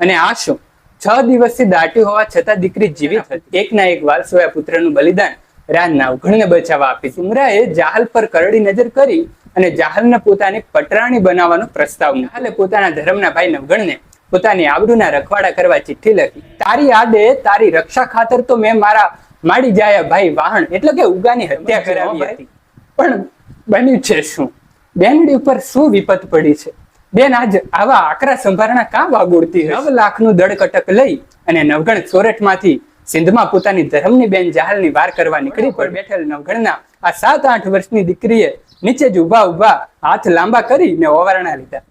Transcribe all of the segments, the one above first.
અને આ શું? છ દિવસથી દાટી હોવા છતાં દીકરી જીવિત હતી. એક ના એક વાલસોયા પુત્રનું બલિદાન રાજના ઉઘણને બચાવવા આપી સુમરાએ જાહલ પર કરડી નજર કરી અને જાહલને પોતાની પટરાણી બનાવવાનો પ્રસ્તાવ નાહલે પોતાના ધર્મના ભાઈ નવગણને પોતાની આબરૂના રખવાડા કરવા ચિઠ્ઠી લખી. તારી આડે તારી રક્ષા ખાતર તો મેં મારા માડી જાય ભાઈ વાહણ એટલે કે ઉગાની હત્યા કરાવી હતી. પણ બન્યું છે શું? બેનડી ઉપર શું વિપત પડી છે? બેન, આજ આવા આકરા સંભારણા કા વાગોળતી નવ લાખનું દળકટક લઈ અને નવગણ સોરઠમાંથી સિંધમાં પોતાની ધર્મની બેન જાહલની વાર કરવા નીકળી પડ બેઠેલ નવગણના આ સાત આઠ વર્ષની દીકરીએ નીચે જ ઊભા ઊભા હાથ લાંબા કરીને ઓવારણા લીધા.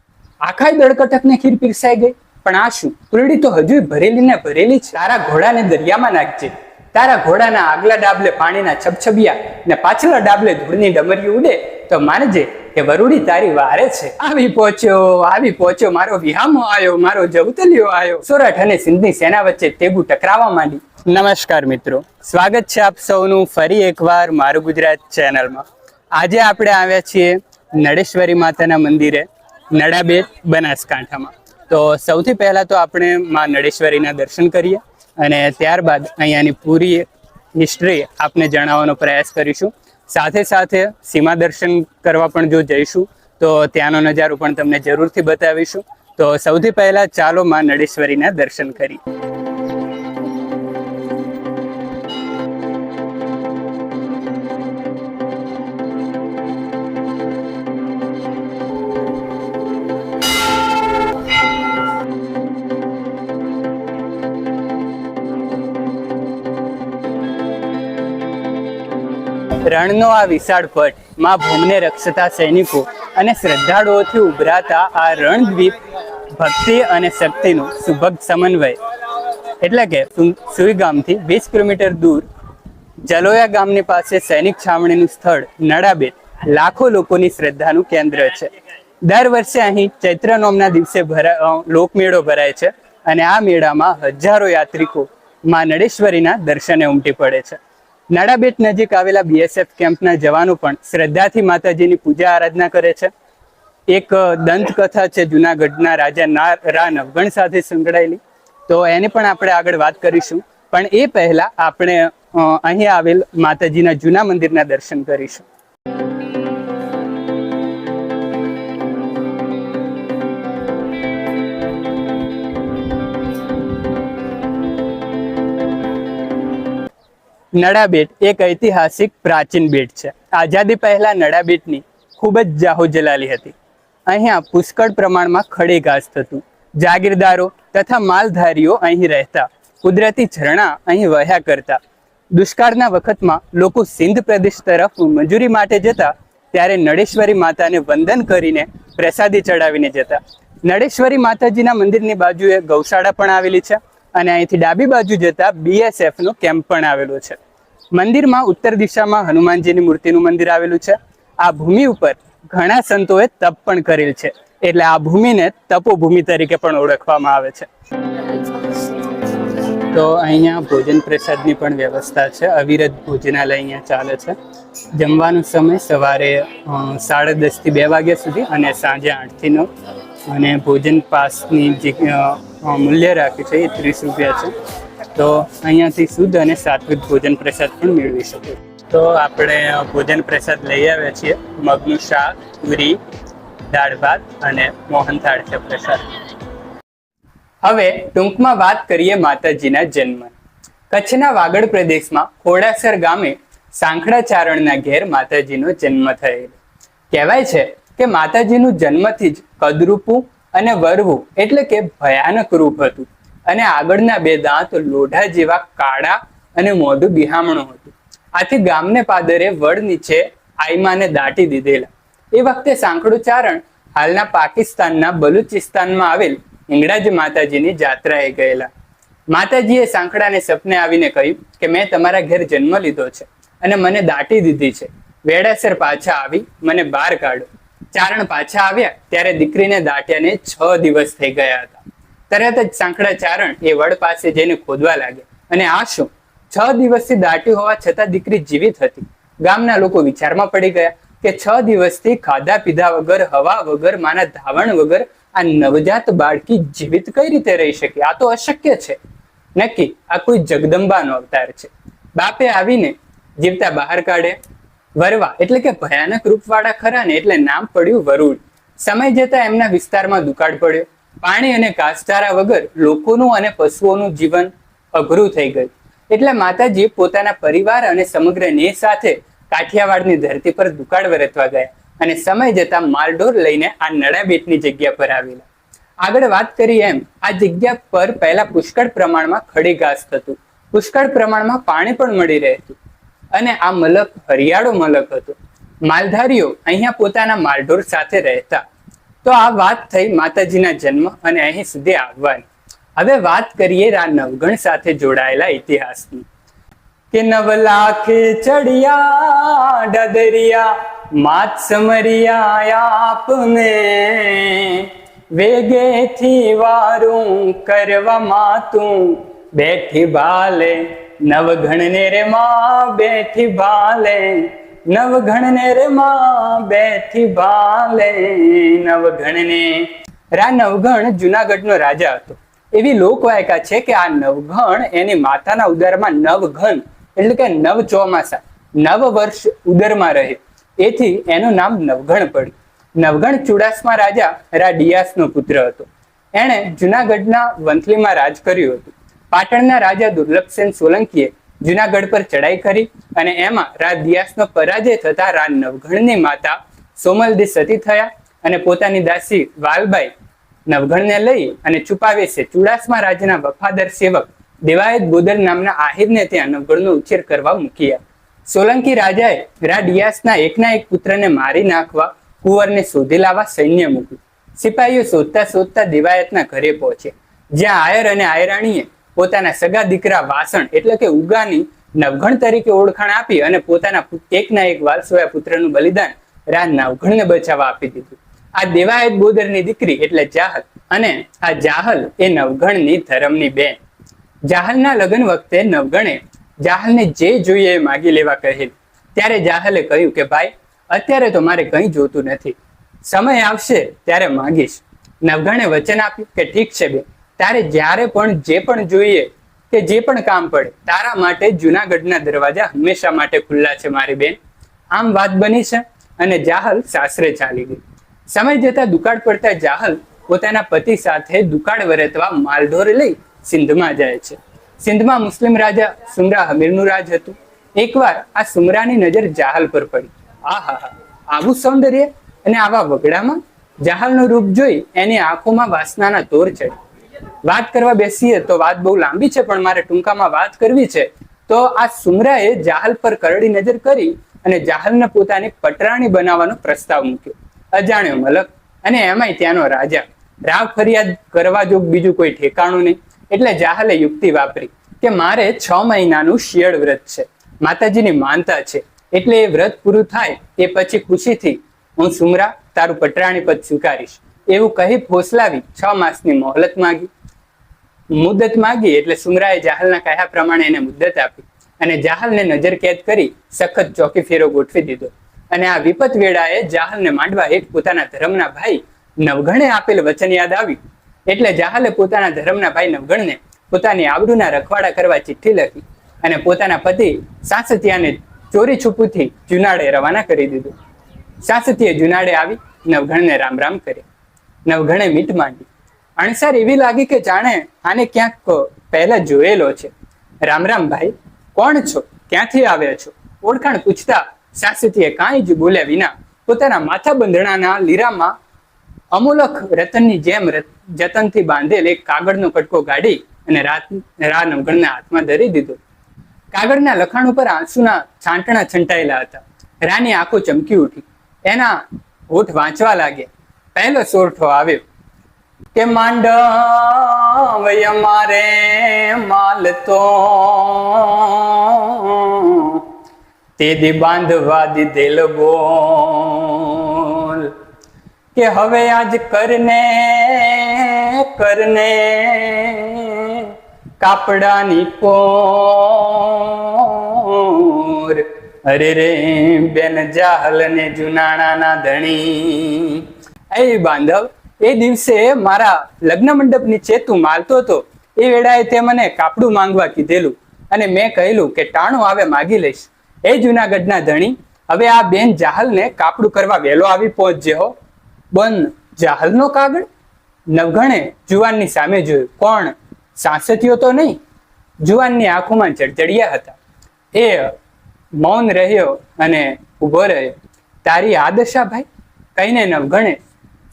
આખાય દળકટકને ખીર પીરસાઈ ગઈ. પણ આ શું? પુરડી તો હજુ ભરેલી ને ભરેલી તારા ઘોડાને દરિયામાં નાખજે. તારા ઘોડાના આગલા ડાબલે પાણીના છબછબિયા ને પાછલા ડાબલે ધૂળની ડમરી ઉડે તો માનજે કે વરુડી તારી વારે છે. આવી પહોંચ્યો આવી પહોંચ્યો, મારો વિહામો આવ્યો, મારો જવતલિયો આયો સોરઠ અને સિંધની સેના વચ્ચે તેગુ ટકરાવા માંડી. નમસ્કાર મિત્રો. સ્વાગત છે આપ સૌનું ફરી એકવાર મારું ગુજરાત ચેનલમાં. આજે આપણે આવ્યા છીએ નડેશ્વરી માતાના મંદિરે નડાબેટ બનાસકાંઠામાં. તો સૌથી પહેલાં તો આપણે માં નડેશ્વરીના દર્શન કરીએ અને ત્યારબાદ અહીંયાની પૂરી હિસ્ટ્રી આપને જણાવવાનો પ્રયાસ કરીશું. સાથે સાથે સીમા દર્શન કરવા પણ જો જઈશું, તો ત્યાંનો નજારો પણ તમને જરૂરથી બતાવીશું. તો સૌથી પહેલા ચાલો માં નડેશ્વરીના દર્શન કરીએ. રણનો આ વિશાળ પટમાં ભૂમને રક્ષતા સૈનિકો અને શ્રદ્ધાળુઓથી ઉભરાતા આ રણદ્વીપ ભક્તિ અને શક્તિનું સુભગ સમન્વય. એટલે કે સુઈ ગામથી વીસ કિલોમીટર દૂર જલોયા ગામની પાસે સૈનિક છાવણીનું સ્થળ નડાબેટ લાખો લોકોની શ્રદ્ધાનું કેન્દ્ર છે. દર વર્ષે અહીં ચૈત્ર નોમના દિવસે ભરા લોકમેળો ભરાય છે અને આ મેળામાં હજારો યાત્રિકો માં નડેશ્વરીના દર્શને ઉમટી પડે છે. નડાબેટ નજીક આવેલા બીએસએફ કેમ્પના જવાનો પણ શ્રદ્ધાથી માતાજીની પૂજા આરાધના કરે છે. એક દંતકથા છે જુનાગઢના રાજા રા નવગણ સાથે સંકળાયેલી. તો એની પણ આપણે આગળ વાત કરીશું. પણ એ પહેલા આપણે અહીં આવેલ માતાજીના જૂના મંદિરના દર્શન કરીશું. નડાબેટ એક ઐતિહાસિક પ્રાચીન બેટ છે. આઝાદી પહેલા નડા બેટની ખૂબ જ જાહોજલાલી હતી. અહીંયા પુષ્કળ પ્રમાણમાં ખડે ઘાસ થતું. જાગીરદારો તથા માલધારીઓ અહીં રહેતા. કુદરતી ઝરણા અહીં વહ્યા કરતા. દુષ્કાળના વખતમાં લોકો સિંધ પ્રદેશ તરફ મજૂરી માટે જતા, ત્યારે નડેશ્વરી માતાને વંદન કરીને પ્રસાદી ચડાવીને જતા. નડેશ્વરી માતાજીના મંદિરની બાજુએ ગૌશાળા પણ આવેલી છે અને અહીંથી ડાબી બાજુ જતા બીએસએફ નો કેમ્પ પણ આવેલો છે. મંદિરમાં ઉત્તર દિશામાં હનુમાનજીની મૂર્તિનું મંદિર આવેલું છે. આ ભૂમિ ઉપર ઘણા સંતોએ તપ પણ કરેલ છે. એટલે આ ભૂમિને તપોભૂમિ તરીકે પણ ઓળખવામાં આવે છે. તો અહીંયા ભોજન પ્રસાદની પણ વ્યવસ્થા છે. અવિરત ભોજનાલય અહીંયા ચાલે છે. જમવાનો સમય સવારે સાડા દસથી બે વાગ્યા સુધી અને સાંજે આઠથી નવ. અને ભોજન પાસની જે મૂલ્ય રાખ્યું છે એ ત્રીસ રૂપિયા છે. તો અહીંયાથી શુદ્ધ અને સાત્વિક ભોજન પ્રસાદ પણ મેળવી શકો. તો આપણે ભોજન પ્રસાદ લઈ આવ્યા છીએ. મગનું શાક, પૂરી, દાળ ભાત અને મોહનથાળ છે પ્રસાદ. હવે ટૂંકમાં વાત કરીએ માતાજીના જન્મ. કચ્છના વાગડ પ્રદેશમાં ખોડાસર ગામે સાંખડા ચારણના ઘેર માતાજીનો જન્મ થયેલો. કહેવાય છે કે માતાજીનું જન્મથી જ કદરૂપું અને વરવું એટલે કે ભયાનક રૂપ હતું. અને આગળના બે દાંત લોઢા જેવા કાળા અને મોઢું બિહામણું હતું. આથી ગામને પાદરે વડ નીચે આઈમાને દાટી દીધેલા. એ વખતે સાંકડું ચારણ હાલના પાકિસ્તાનના બલુચિસ્તાનમાં આવેલ હિંગળાજ માતાજીની જાત્રાએ ગયેલા. માતાજીએ સાંકડાને સપને આવીને કહ્યું કે મેં તમારા ઘેર જન્મ લીધો છે અને મને દાટી દીધી છે. વેડાસર પાછા આવી મને બહાર કાઢો. ચારણ પાછા આવ્યા ત્યારે દીકરીને દાટ્યાને છ દિવસ થઈ ગયા હતા. તરત જ સાંકડા એ વડ પાસે જઈને ખોદવા લાગ્યા. અને આ શું? છ દિવસથી દાટી હોવા છતાં દીકરી જીવિત હતી. ગામના લોકો વિચારમાં પડી ગયા કે છ દિવસથી ખાધા પીધા વગર, હવા વગર, માના ધાવણ વગર આ નવજાત બાળકી જીવિત કઈ રીતે રહી શકે? આ તો અશક્ય છે. નક્કી, આ કોઈ જગદંબાનો અવતાર છે. બાપે આવીને જીવતા બહાર કાઢે વરવા, એટલે કે ભયાનક રૂપવાળા ખરા ને એટલે નામ પડ્યું વરુણ. સમય જતા એમના વિસ્તારમાં દુકાળ પડ્યો. પાણી અને ઘાસચારા વગર લોકોનું અને પશુઓનું જીવન અઘરું થઈ ગયું. એટલે માતાજી પોતાના પરિવાર અને સમગ્ર ને સાથે કાઠિયાવાડની ધરતી પર દુકાળ વરતવા ગયા અને સમય જતા માલઢોર લઈને આ નડાબેટની જગ્યા પર આવેલા. આગળ વાત કરી એમ, આ જગ્યા પર પહેલા પુષ્કળ પ્રમાણમાં ખડી ઘાસ થતું. પુષ્કળ પ્રમાણમાં પાણી પણ મળી રહેતું અને આ મલક હરિયાળો મલક હતો. માલધારીઓ અહીંયા પોતાના માલઢોર સાથે રહેતા. તો આ વાત થઈ માતાજીના જન્મ અને અહીં સુધી આવવાની. હવે વાત કરીએ રા નવગણ સાથે જોડાયેલા ઇતિહાસની. કે નવ ચડિયા ડદરિયા, માત સમરિયા આપને વેગેથી વારું કરવા માતું. બેઠી ભાલે નવઘણ ને રે માં બેઠી ભાલે નવઘણ ને રે માં ભાલે. નવઘણને રા નવઘણ જુનાગઢનો રાજા હતો. એવી લોકવાયકા છે કે આ નવઘણ એની માતાના ઉદરમાં નવઘન, એટલે કે નવ ચોમાસા, નવ વર્ષ ઉદરમાં રહે. એથી એનું નામ નવઘણ પડ્યું. નવઘણ ચુડાસમા રાજા રા ડિયાસનો પુત્ર હતો. એણે જુનાગઢના વંથલીમાં રાજ કર્યું હતું. પાટણના રાજા દુર્લભસેન સોલંકીએ જુનાગઢ પર ચડાઈ કરી અને એમાં રા પરાજય થતા રા નવઘણની માતા સોમલદી સતી થયા અને પોતાની દાસી વાલબાઈ નવઘણને લઈ અને છુપાવે ચુડાસમા રાજ્યના વફાદાર સેવક દેવાયત ગોદર નામના આહિરને ત્યાં નવઘણનો ઉછેર કરવા મૂક્યા. સોલંકી રાજાએ રા ડિયાસના એકના એક પુત્રને મારી નાખવા કુંવરને શોધી લાવવા સૈન્ય મૂક્યું. સિપાહીઓ શોધતા શોધતા દેવાયતના ઘરે પહોંચે જ્યાં આયર અને આયરાણીએ પોતાના સગા દીકરા વાસણ એટલે કે ઉગાની નવઘણ તરીકે ઓળખાણ આપી અને પોતાના પુત- એકના એક વાલસોયા પુત્રનું બલિદાન રા નવઘણને બચાવવા આપી દીધું. આ દેવાયત બોદરની દીકરી એટલે જાહલ અને આ જાહલ એ નવઘણની ધરમની બેન. જાહલના લગ્ન વખતે નવગણે જાહલને જે જોઈએ એ માગી લેવા કહેલ. ત્યારે જાહલે કહ્યું કે, ભાઈ, અત્યારે તો મારે કંઈ જોતું નથી. સમય આવશે ત્યારે માંગીશ. નવગણે વચન આપ્યું કે, ઠીક છે બે તારે જ્યારે પણ જે પણ જોઈએ કે જે પણ કામ પડે, તારા માટે જુનાગઢના દરવાજા હંમેશા માટે ખુલ્લા છે, મારી બેન. આમ વાત બની છે અને જાહલ સાસરે ચાલી ગઈ. સમય જતા દુકાળ પડતા જાહલ પોતાના પતિ સાથે દુકાળ વરતવા માલઢોર લઈ સિંધમાં જાય છે. સિંધમાં મુસ્લિમ રાજા સુમરા હમીરનું રાજ હતું. એકવાર આ સુમરાની નજર જાહલ પર પડી. આહા, આવું સૌંદર્ય અને આવા વગડામાં જાહલનું રૂપ જોઈ એની આંખોમાં વાસનાના તોર ચડી વાત કરવા બેસીએ તો વાત બહુ લાંબી છે, પણ મારે ટૂંકામાં વાત કરવી છે. તો આ સુમરાએ જાહલ પર કરડી નજર કરી અને જાહલને પોતાની પટરાણી બનાવવાનો પ્રસ્તાવ મૂક્યો. અજાણ્યો મલક અને એમાંય ત્યાંનો રાજા. રાગ ફરિયાદ કરવા જો બીજું કોઈ ઠેકાણું નહીં. એટલે જાહલે યુક્તિ વાપરી કે મારે છ મહિનાનું શિયળ વ્રત છે. માતાજીની માનતા છે. એટલે એ વ્રત પૂરું થાય એ પછી ખુશીથી હું સુમરા તારું પટરાણી પદ સ્વીકારીશ. એવું કહી ફોસલાવી છ માસની મોહલત માગી. મુદ્દત માગી એટલે સુમરાએ જાહલના કહ્યા પ્રમાણે એને મુદ્દત આપી અને જાહલને નજર કેદ કરી સખત ચોકી ફેરો ગોઠવી દીધો. અને આ વિપત વેળાએ જાહલને માંડવા હેઠ પોતાના ધર્મના ભાઈ નવઘણે આપેલ વચન યાદ આવ્યું. એટલે જાહલે પોતાના ધર્મના ભાઈ નવગણને પોતાની આવડુના રખવાડા કરવા ચિઠ્ઠી લખી અને પોતાના પતિ સાસતિયાને ચોરી છુપુથી જુનાડે રવાના કરી દીધું. સાસતીએ જુનાડે આવી નવઘણને રામ રામ કર્યા. નવઘણે મીટ માંડી. અણસાર એવી લાગી કે જાણે આને ક્યાંક પહેલા જોયેલો છે. રામ રામ ભાઈ, કોણ છો? ક્યાંથી આવ્યા છો? ઓળખાણ પૂછતા સાસતીએ કાંઈ જ બોલ્યા વિના પોતાના માથા બંધણાના લીરામાં અમૂલક રતનની જેમ જતનથી બાંધેલ એક કાગળનો કટકો ગાડી અને રાત રા નવગણના હાથમાં ધરી દીધો. કાગળના લખાણ ઉપર આંસુના છાંટણા છંટાયેલા હતા. રાની આંખો ચમકી ઉઠી. એના હોઠ વાંચવા લાગ્યા. પહેલો સોરઠો આવ્યો કે, માંડવય મારે માલ તો તે બાંધવા દીધેલ બોલ. કે હવે આજ કરને કરને કાપડાની પોર. અરે રે બેન જાહલ ને જુનાણાના ધણી એ બાંધવ, એ દિવસે મારા લગ્ન મંડપ નીચે તું માલતો હતો, એ વેળાએ તે મને કાપડું માંગવા કીધેલું અને મેં કહેલું કે ટાણું આવે માગી લઈશ. એ જુનાગઢના ધણી, હવે આ બેન જાહલને કાપડું કરવા વહેલો આવી પહોંચજે હો. બન, જાહલનો કાગળ? નવઘણે જુવાનની સામે જોયું. કોણ? સાંસતીઓ તો નહીં. જુવાનની આંખોમાં જળજડિયા હતા. એ મૌન રહ્યો અને ઊભો રહ્યો. તારી આ દશા ભાઈ? કહીને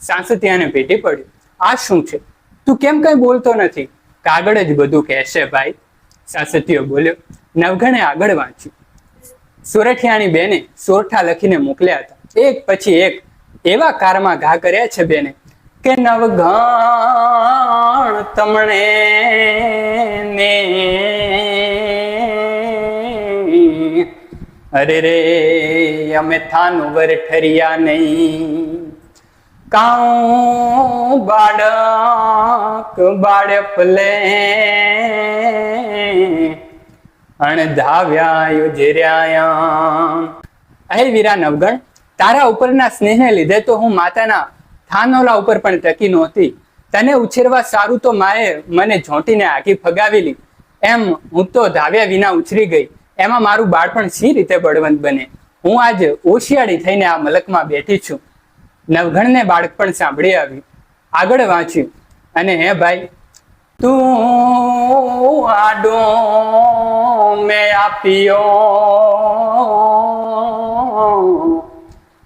નવઘણે ત્યાંને ભેટી પડ્યું. આ શું છે? તું કેમ કઈ બોલતો નથી? કાગળ જ બધું કહેશે ભાઈ. સાંસતીયો બોલ્યો, નવઘણે આગળ વાંચ્યું. સુરઠિયાની બેને સોરઠા લખીને મોકલ્યા હતા. એક પછી એક એવા કારમાં ઘા કર્યા છે બેને કે નવઘણ તમણે ને અરે રે, અમે થાનું વર ઠરિયા નહીં. કાઉ બાળક બાળક લે. અણધાવ્યા યુજર્યા હે વીરા નવગણ, તારા ઉપરના સ્નેહને લીધે તો હું માતાના થાનોલા ઉપર પણ ટકી નહોતી. તને ઉછેરવા સારું તો માએ મને ઝોંટીને આખી ફગાવેલી. એમ હું તો ધાવ્યા વિના ઉછરી ગઈ. એમાં મારું બાળપણ સી રીતે બળવંત બને? હું આજ ઓશિયાળી થઈને આ મલકમાં બેઠી છું. નવઘણને બાળપણ સાંભળી આવ્યું આગળ વાંચ્યું, અને હે ભાઈ, તું આડો મેં આપ્યો.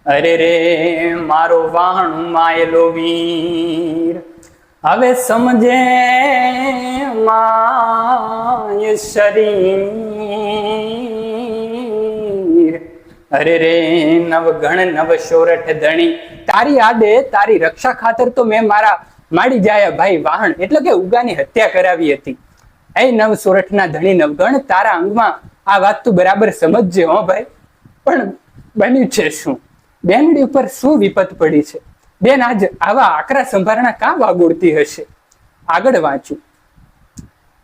અરે રે, મારો વાહણ માયેલો વીર. હવે સમજે માય શરીર. અરે રે નવ ગણ નવ સોરઠ ધણી. તારી આડે તારી રક્ષા ખાતર તો મેં મારા માડી જાય ભાઈ વાહણ. એટલે કે ઉગાની હત્યા કરાવી હતી. એ નવ સોરઠના ધણી નવગણ, તારા અંગમાં આ વાત તું બરાબર સમજજે હો ભાઈ. પણ બન્યું છે શું? બેનડી ઉપર શું વિપત પડી છે? બેન, આજ આવા આકરા સંભારણા કા વાગોળતી હશે? આગળ વાંચ્યું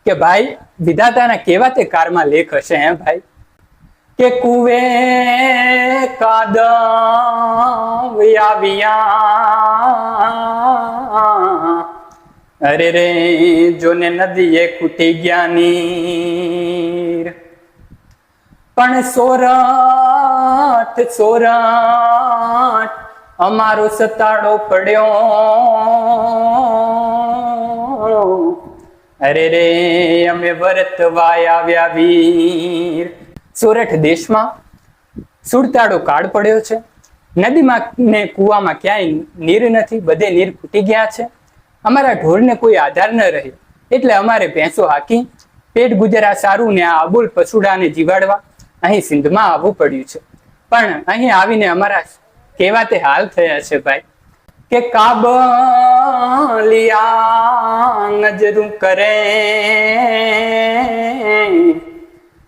કે ભાઈ, વિધાતાના કેવા તે કારમાં લેખ હશે, હે ભાઈ? કે કુવે કાદ આવ્યા. અરે રે, જોને નદીએ ખૂટી ગયા નીર. પણ સોરઠ સોરઠ અમારો સતાડો પડ્યો. અરે રે, અમે વરતવાય આવ્યા વીર. સોરઠ દેશમાં સુડતાડો કાળ પડ્યો છે. નદીમાં ને કૂવામાં ક્યાંય નીર નથી, બધે નીર ફૂટી ગયા છે. અમારા ઢોરને કોઈ આધાર ન રહ્યો એટલે અમારે ભેંસો હાકી, પેટ ગુજરા સારું ને આ અબુલ પશુડાને જીવાડવા અહીં સિંધમાં આવવું પડ્યું છે. પણ અહીં આવીને અમારા કેવા તે હાલ થયા છે ભાઈ, કે કાબલિયા નજરું કરે.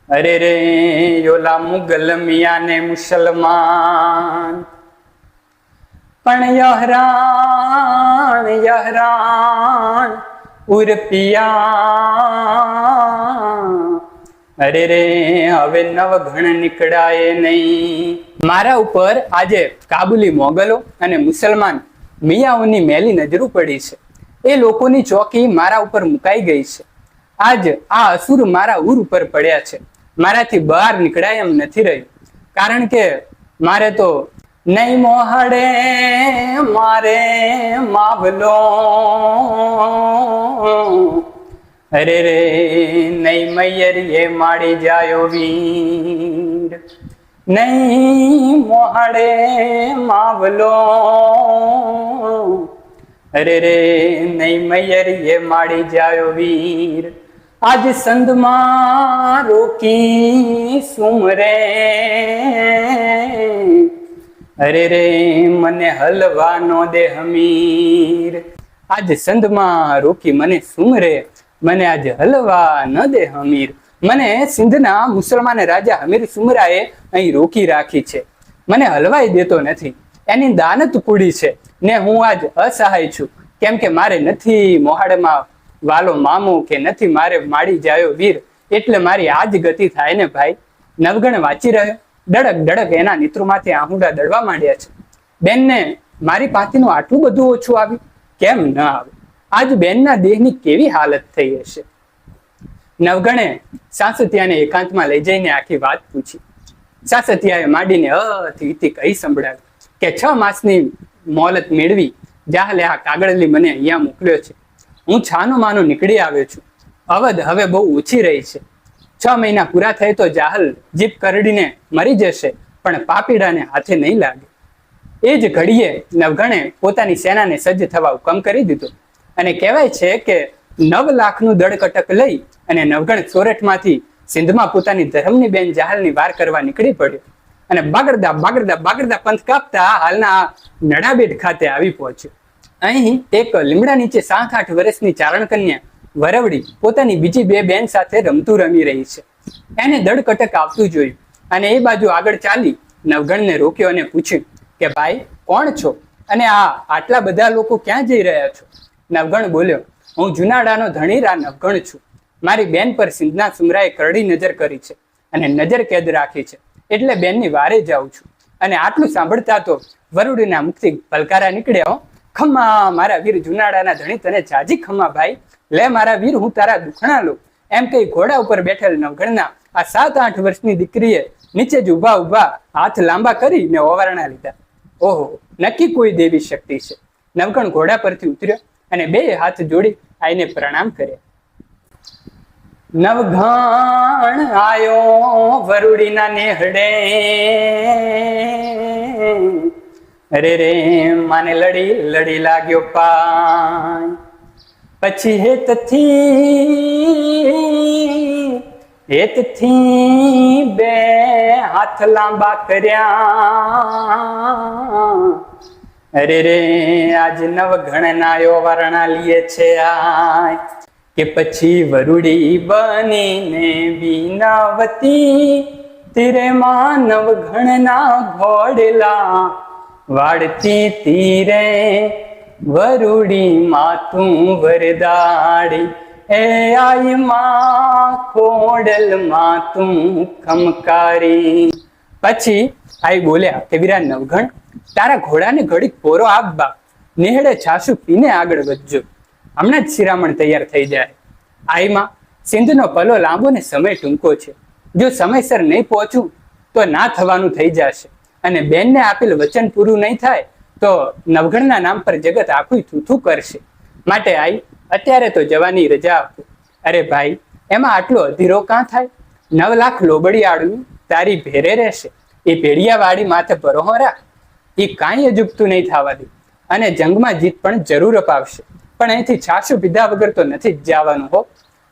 અરે રે યોલા મુગલ મિયા ને મુસલમાન. પણ યહરાણ યહરાણ ઉરપિયા. અરે રે, હવે નવ ઘણ નીકળાય નહીં. મારા ઉપર આજે કાબુલી મોગલો અને મુસલમાન મિયાઓની મેલી નજરું પડી છે. એ લોકોની ચોકી મારા ઉપર મુકાઈ ગઈ છે. આજ આ અસુર મારા ઉર ઉપર પડ્યા છે. મારાથી બહાર નીકળાય એમ નથી રહ્યું. કારણ કે મારે તો નહીં મોહડે, મારે માવલો. અરે રે, નહીં મૈયરીએ માડી જાયો વીર. નહીં મોહડે માવલો. અરે રે, નહીં મૈયરીએ માડી જાયો વીર. આજ સંધમાં રોકી સુમરે અરે રે, મને હલવાનો દે હમીર આજ સંધમાં રોકી મને સુમરે મને આજ હલવા ન દે હમીર મને સિંધના મુસલમાન રાજા હમીર સુમરાએ અહીં રોકી રાખી છે. મને હલવાઈ દેતો નથી. એની દાનત પૂડી છે. ને હું આજ અસહાય છું. કેમ કે મારે નથી મોહાડમાં વાલો મામો કે નથી, મારે માડી જાયો વીર, એટલે મારી આજ ગતિ થાય ને ભાઈ? નવગણ વાંચી રહ્યો? ડડક ડડક એના નિત્રુમાંથી આહુડા દડવા માંડ્યા છે. બેનને મારી પાસેનું આટલું બધું ઓછું આવ્યું? કેમ ન આવે આજ બેનના દેહની કેવી હાલત થઈ હશે? નવગણે સાસતિયાને એકાંતમાં લઈ જઈને આખી વાત પૂછી. સાસતિયાએ માંડીને અથી કહી સંભળાવ્યું કે છ માસની મોલત મેળવી, જાહલે આ કાગળલી મને અહીંયા મોકલ્યો છે. હું છાનું માનું નીકળી આવ્યો છું. અવધ હવે બહુ ઓછી રહી છે. છ મહિના પૂરા થાય તો જાહલ જીપ કરડીને મરી જશે, પણ પાપીડાને હાથે નહીં લાગે. એ જ ઘડીએ નવગણે પોતાની સેનાને સજ્જ થવા હુકમ કરી દીધો. અને કહેવાય છે કે નવ લાખનું દળકટક લઈ અને નવગણ સોરઠમાંથી સિંધમાં પોતાની ધર્મની બેન જાહલની વાર કરવા નીકળી પડ્યો. અને બાગડદા બાગડદા બાગડદા પંથ કાપતા હાલના નડાબેટ ખાતે આવી પહોંચ્યો. અહીં એક લીમડા નીચે સાત આઠ વર્ષની ચારણ કન્યા વરવડી પોતાની બીજી બે બેન સાથે રમતું રમી રહી છે. એને દડકટક આવતું જોયું અને એ બાજુ આગળ ચાલી નવગણને રોક્યો અને પૂછ્યું કે, ભાઈ, કોણ છો? અને આ આટલા બધા લોકો ક્યાં જઈ રહ્યા છો? નવગણ બોલ્યો, હું જુનાડાનો ધણીરા નવગણ છું. મારી બેન પર સિંધના સુમરાએ કરડી નજર કરી છે અને નજર કેદ રાખી છે. એટલે બેનની વારે જાઉં છું. અને આટલું સાંભળતા તો વરુડીના મુખથી પલકારા નીકળ્યા હો. ખમ્મા, મારા વીર જુનાડાના ધણી તને જાજી ખમ્મા ભાઈ. લે મારા વીર, હું તારા દુખણા લો એમ કઈ ઘોડા ઉપર બેઠેલ નવઘણના આ સાત આઠ વર્ષની દીકરીએ નીચે જ ઊભા ઊભા હાથ લાંબા કરીને ઓવારણા લીધા. ઓહો, નક્કી કોઈ દેવી શક્તિ છે? નવગણ ઘોડા પરથી ઉતર્યો અને બે હાથ જોડી આઈને પ્રણામ કર્યા. નવઘણ આયો વરુડીના નેહડે. અરે રે, માને લડી લડી લાગ્યો પાય. પછી હેતથી હેતથી બે હાથ લાંબા કર્યા. અરે રે, આજ નવ ગણનાયો વર્ણા લીએ છે આય. કે પછી વરુડી બનીને બીનાવતી તીરે માનવ ઘણના ઘોડલા વાડતી તીરે, વરુડી માતું વરદાડી. એ આઈ માં કોડલ માતું ખમકારી. પછી આઈ બોલ્યા કે વીરા નવઘણ, તારા ઘોડાને ઘડીક પોરો આપબા નેહડે છાસુ પીને આગળ વધજો. હમણાં જ શિરામણ તૈયાર થઈ જાય. આઈમાં સિંધનો પલો લાંબો ને સમય ટૂંકો છે. જો સમયસર નહીં પહોંચું, તો ના થવાનું થઈ જશે. અને બેનને આપેલ વચન પૂરું નહીં થાય, તો નવગણના નામ પર જગત આખું થૂથું કરશે. માટે આઈ, અત્યારે તો જવાની રજા આપો. અરે ભાઈ, એમાં આટલો અધીરો કાં થાય? નવ લાખ લોબડી આડું તારી ભેરે રહેશે. એ ભેડિયાવાળી માથે ભરોહો રાખ એ કાંઈ અજુગતું નહીં થવા દે. અને જંગમાં જીત પણ જરૂર અપાવશે. પણ અહીંથી છાશું પીધા વગર તો નથી જ જવાનું હો.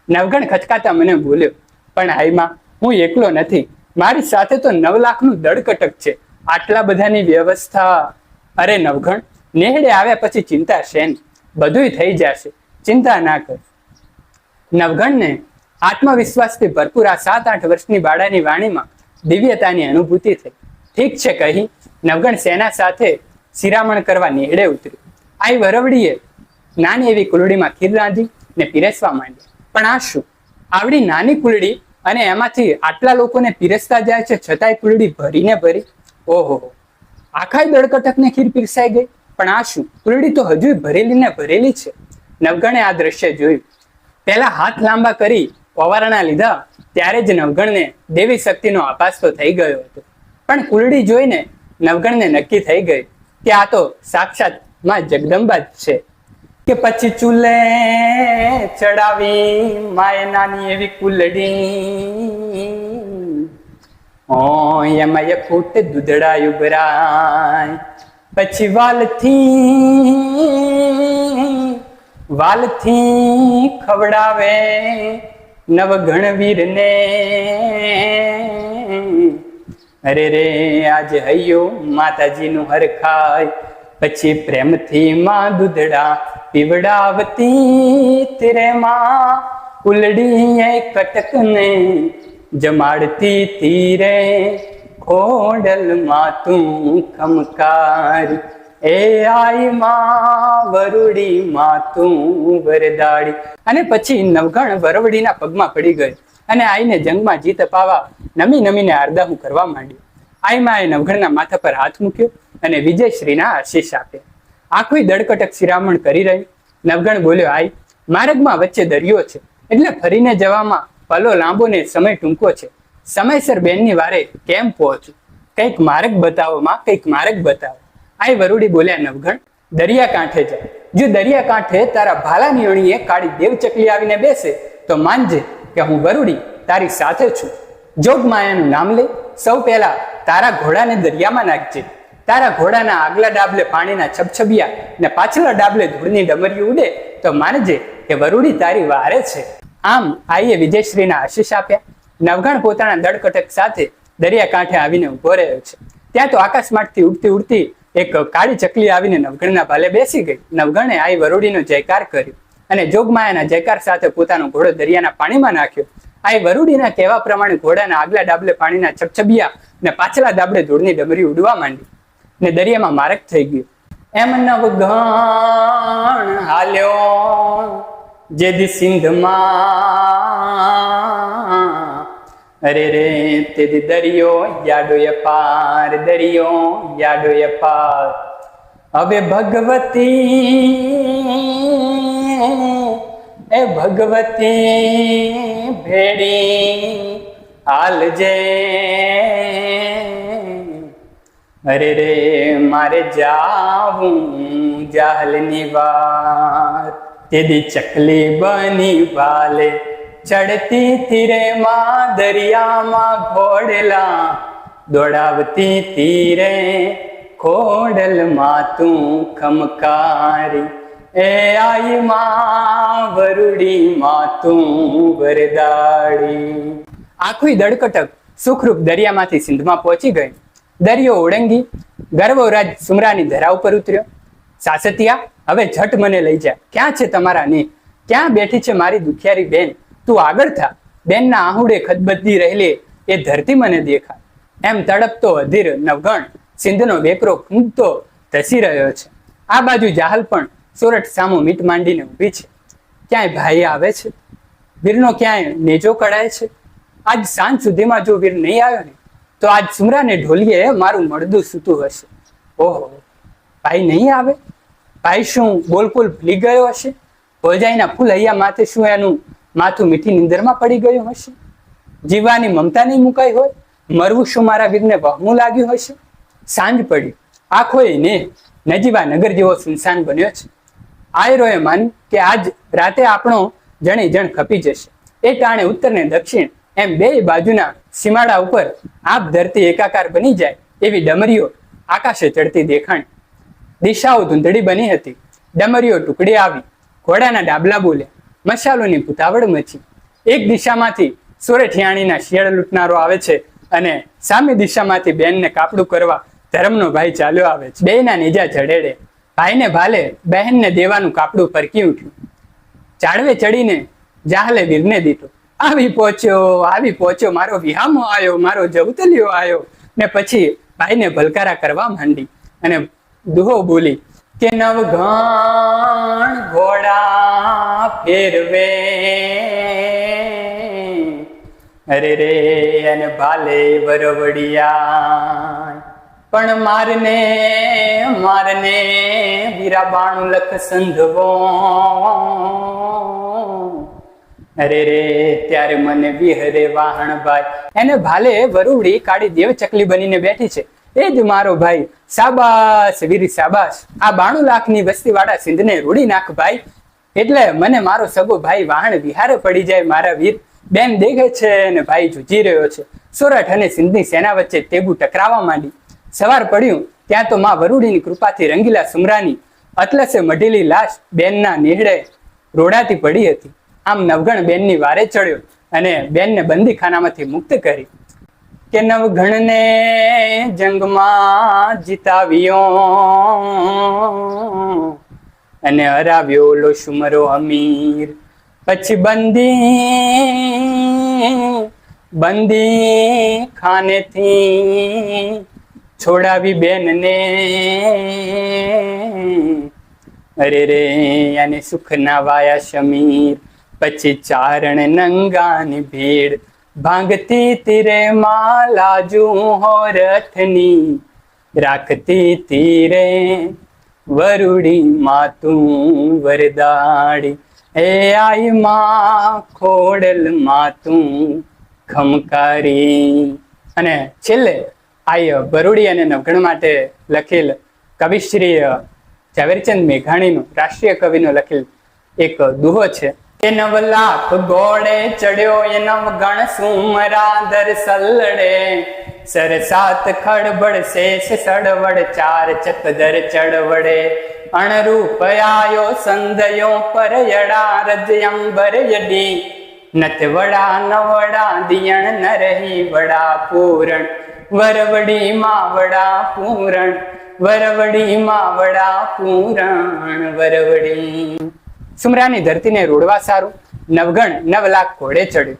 નવગણ ખચકાતા મને બોલ્યો, પણ હાઈમાં હું એકલો નથી. મારી સાથે તો નવ લાખનું દળકટક છે. આટલા બધાની વ્યવસ્થા. અરે નવઘણ નેહડે આવ્યા પછી ચિંતા શેન? બધું થઈ જશે. ચિંતા ના કર. નવગણને આત્મવિશ્વાસથી ભરપૂર આ સાત આઠ વર્ષની બાળાની વાણીમાં દિવ્યતાની અનુભૂતિ થઈ. ઠીક છે, કહી નવગણ સેના સાથે શિરામણ કરવા નેહડે ઉતર્યું આઈ વરવડીએ નાની એવી કુલડીમાં ખીર રાંધી ને પીરસવા માંડી પણ આ શું? આવડી નાની કુલડી અને એમાંથી આટલા લોકોને પીરસતા જાય છે છતાંય કુલડી ભરીને ભરી. ઓહો. આખાય દળકટકને ખીર પીરસાઈ ગઈ. પણ આ શું? કુલડી તો હજુ ભરેલી ને ભરેલી છે. નવગણે આ દ્રશ્ય જોયું. પહેલા હાથ લાંબા કરી પવારાના લીધા, ત્યારે જ નવગણને દેવી શક્તિનો આભાસ તો થઈ ગયો હતો. પણ કુલડી જોઈને નવગણને નક્કી થઈ ગઈ કે આ તો સાક્ષાતમાં જગદંબા જ છે. કે પછી ચૂલે ચડાવી માય નાની એવી કુલડી એમાં ફૂટ દૂધડા ઉભરાય પછી વાલથી વાલથી ખવડાવે નવઘણ વીરને અરે રે, આજે હૈયો માતાજીનું હરખાય. પછી પ્રેમથી માં દૂધડા પીવડાવતી તેરે માં કુલડી કટકને જમાડતી તીરે ખોડલ માતું ખમકારી એ આઈ માં વરુડી માતું વરદાડી અને પછી નવગણ વરવડીના પગમાં પડી ગઈ અને આઈને જંગમાં જીત અપાવા નમી નમીને આરદાહું કરવા માંડ્યું આઈમાં એ નવઘણના માથા પર હાથ મૂક્યો અને વિજયશ્રીના આશીષ આપ્યા. આખું દડકટક શિરામણ કરી રહી. નવગણ બોલ્યો, આઈ, માર્ગમાં વચ્ચે દરિયો છે. એટલે ફરીને જવામાં પલો લાંબો ને સમય ટૂંકો છે. સમયસર બેનની વારે કેમ પહોંચું? કંઈક માર્ગ બતાવો, માં, કંઈક માર્ગ બતાવો. આઈ વરુડી બોલ્યા નવગણ દરિયા કાંઠે જા દરિયા તારા ભાલાની અણીએ કાળી દેવચકલી આવીને બેસે, તો માનજે કે હું વરુડી તારી સાથે છું. જોગ માયાનું નામ લે. સૌ પહેલા તારા ઘોડાને દરિયામાં નાખજે. તારા ઘોડાના આગલા ડાબલે પાણીના છબછબિયા ને પાછલા ડાબલે ધૂળની ડમરી ઉડે, તો માનજે કે વરુડી તારી વારે છે. આમ આઈએ વિજયશ્રીના આશીષ આપ્યા. નવગણ પોતાના દળકટક સાથે દરિયા કાંઠે આવીને ઊભો રહ્યો છે. ત્યાં તો આકાશમાંથી ઉડતી ઉડતી એક કાળી ચકલી આવીને નવગણના ભાલે બેસી ગઈ. નવગણે આઈ વરુડીનો જયકાર કર્યો અને જોગમાયાના જયકાર સાથે પોતાનો ઘોડો દરિયાના પાણીમાં નાખ્યો. આઈ વરુડીના કહેવા પ્રમાણે ઘોડાના આગલા ડાબલે પાણીના છબછબિયા ને પાછલા ડાબલે ધૂળની ડમરી ઉડવા માંડી ને દરિયામાં મારક થઈ ગયો. એમ નવગણ હાલ્યો જેદી સિંધમાં અરે રે, તેદી દરિયો, યાડો પાર, દરિયો, યાડો પાર. હવે ભગવતી, એ ભગવતી ભેડી હાલજે અરે રે, મારે જાવું જાહલની વાર તેદી ચકલી બની ભાલે ચડતી તીરે માં દરિયામાં ઘોડલા દોડાવતી તીરે ખોડલમાં તું ખમકારી એ આઈ માં વરુડી માં તું વરદાડી આખું દડકટક સુખરૂપ દરિયામાંથી સિંધમાં પહોંચી ગઈ દરિયો ઓળંગી ગર્વરાજ સુમરાની ધરા ઉપર ઉતર્યો સાસતિયા, હવે ઝટ મને લઈ જા. ક્યાં છે તમારા ને ક્યાં બેઠી છે મારી દુખિયારી બેન? તું આગળ થા. બેનના આહુડે ખદબદતી રહેલી. એ ધરતી મને દેખા એમ તડપતો અધીર નવગણ સિંધનો વેકરો કૂદતો ધસી રહ્યો છે. આ બાજુ જાહલ પણ સોરઠ સામો મીટ માંડીને ઊભી છે. ક્યાંય ભાઈ આવે છે? વીરનો ક્યાંય નેજો કડાય છે? આજ સાંજ સુધીમાં જો વીર નહીં આવ્યો ને, તો આજ સુમરાને ઢોલીએ મારું મળદું સૂતું હશે. ઓહો. ભાઈ નહીં આવે? ભાઈ શું બોલપોલ ભૂલી ગયો હશે? ભોજાઈના ફૂલ હૈયા માથે શું એનું માથું મીઠી નિંદરમાં પડી ગયું હશે? જીવવાની મમતા નહીં મુકાઈ હોય? મરવું શું મારા વીરને વહમું લાગ્યું હશે? સાંજ પડી. આખો એને નજીવા નગર જેવો સુનસાન બન્યો છે. આયરોએ માન કે આજ રાતે આપણો જણે જણ ખપી જશે. એ ટાણે ઉત્તર ને દક્ષિણ એમ બે બાજુના સીમાડા ઉપર આપ ધરતી એકાકાર બની જાય એવી ડમરીઓ આકાશે ચડતી દેખાણી. દિશાઓ ધૂંધળી બની હતી. ડમરીઓ ટુકડી આવી. ઘોડાના ડાબલા બોલ્યા મશાલોની ભૂતાવડ મચી. એક દિશામાંથી સોરેઠિયાણીના શિયાળ લૂંટનારો આવે છે અને સામે દિશામાંથી બેનને કાપડું કરવા ધર્મનો ભાઈ ચાલ્યો આવે છે. બેના નેજા જડેડે. ભાઈને ભાલે બહેનને દેવાનું કાપડું પરકી ઉઠ્યું. ચાળવે ચડીને જાહલે વીરને દીધો. આવી પહોંચ્યો આવી પહોંચ્યો, મારો વિહામો આવ્યો મારો જવતલિયો આવ્યો ને પછી ભાઈને ભલકારા કરવા માંડી અને દુહો બોલી, કે નવઘણ ઘોડા ફેરવે. અરે રે અને ભાલે વરવડિયા પણ મારને મારને વીરા બાણું લખ સંધવો. અરે રે, ત્યારે મને વિહરે વાહણભાઈ એને ભાલે વરુડી કાળી દેવ ચકલી બનીને બેઠી છે. એ જ મારો ભાઈ. સાબાસ વીર સાબાસ આ બાણું લાખની વસ્તી વાળા સિંધને રૂડી નાખ ભાઈ. એટલે મને મારો સગો ભાઈ વાહણ વિહારે પડી જાય, મારા વીર. બેન દેખે છે અને ભાઈ જુજી રહ્યો છે. સોરઠ અને સિંધની સેના વચ્ચે તેગુ ટકરાવા માંડી. સવાર પડ્યું, ત્યાં તો માં વરુડીની કૃપાથી રંગીલા સુમરાની, અતલસે મઢેલી લાશ બેનના નીહળે રોડાતી પડી હતી. આમ નવગણ બેનની વારે ચડ્યો અને બેનને બંદીખાનામાંથી મુક્ત કરી. કે નવઘણને જંગમાં જીતાવ્યો. અને હરાવ્યો લો સુમરો અમીર. પછી બંદી બંદી ખાનેથી છોડાવી બેનને. અરે રે અને સુખના વાયા શમીર પછી ચારણ નંગાની ભીડ. ભાંગતી તીરે માલાજુ હો રથની, રાખતી તીરે વરુડી માતું વરદાડી. એ આઈ માં ખોડલ માતું ખમકારી. અને છેલ્લે આય બરુડી અને નવગણ માટે લખેલ કવિશ્રી ઝવેરચંદ મેઘાણીનું રાષ્ટ્રીય કવિનો લખેલ એક દુહો છે. એ નવ લાખ ગોળે ચડ્યો એ નવ ગણ સુમરા દર સલ્લડે સરસાત ખડબડ શેષ સડવડ, ચાર ચકદર ચડવડે. અણરૂપ આયો સંદયો પર યડા રજ અંબર યડી. નત વડા નવડા દિયણ નરહી વડા પૂરણ વરવડી માં વડા પૂરણ વરવડી માં વડા પૂરણ વરવડી સુમરાની ધરતીને રોડવા સારું. નવગણ નવ લાખ ઘોડે ચડ્યું.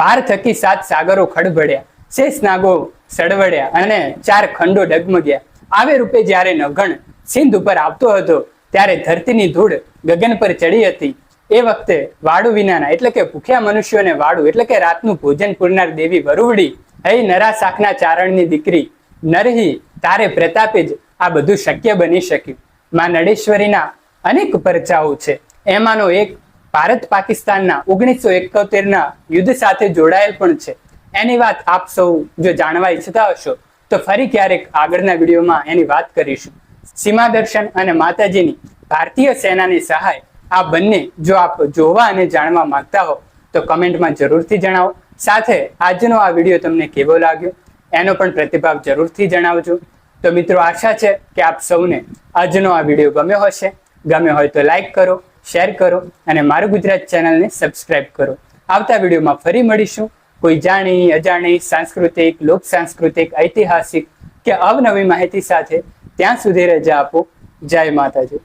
પાર થકી સાત સાગરો ખડભડ્યા શેષ નાગો સડવડ્યા અને ચાર ખંડો ડગમગ્યા. આવે રૂપે જ્યારે નવગણ સિંધ ઉપર આવતો હતો, ત્યારે ધરતીની ધૂળ ગગન પર ચડી હતી. એ વખતે વાડુ વિનાના, એટલે કે ભૂખ્યા મનુષ્યોને વાડુ, એટલે કે રાતનું ભોજન પૂરનાર દેવી વરુવડી હૈ નરા શાખના ચારણની દીકરી, નરહી, તારે પ્રતાપે જ આ બધું શક્ય બની શક્યું. માં નડેશ્વરીના અનેક પરચાઓ છે. એમાંનો એક ભારત પાકિસ્તાનના ઓગણીસો એકોતેરના યુદ્ધ સાથે જોડાયેલ પણ છે. એની વાત આપ સૌ જો જાણવા ઈચ્છતા હશો, તો ફરી ક્યારેક આગળના વિડીયોમાં એની વાત કરીશું. સીમા દર્શન અને માતાજીની ભારતીય સેનાની સહાય આ બંને જો આપ જોવા અને જાણવા માંગતા હો, તો કમેન્ટમાં જરૂરથી જણાવો. સાથે આજનો આ વીડિયો તમને કેવો લાગ્યો, એનો પણ પ્રતિભાવ જરૂરથી જણાવજો. તો મિત્રો, આશા છે કે આપ સૌને આજનો આ વીડિયો ગમ્યો હશે. ગમ્યો હોય તો લાઈક કરો શેર કરો અને મારું ગુજરાત ચેનલને સબસ્ક્રાઇબ કરો. આવતા વિડીયોમાં ફરી મળીશું. કોઈ જાણી, અજાણી, સાંસ્કૃતિક, લોક સાંસ્કૃતિક, ઐતિહાસિક કે અવનવી માહિતી સાથે ત્યાં સુધી રજા આપો. જય માતાજી.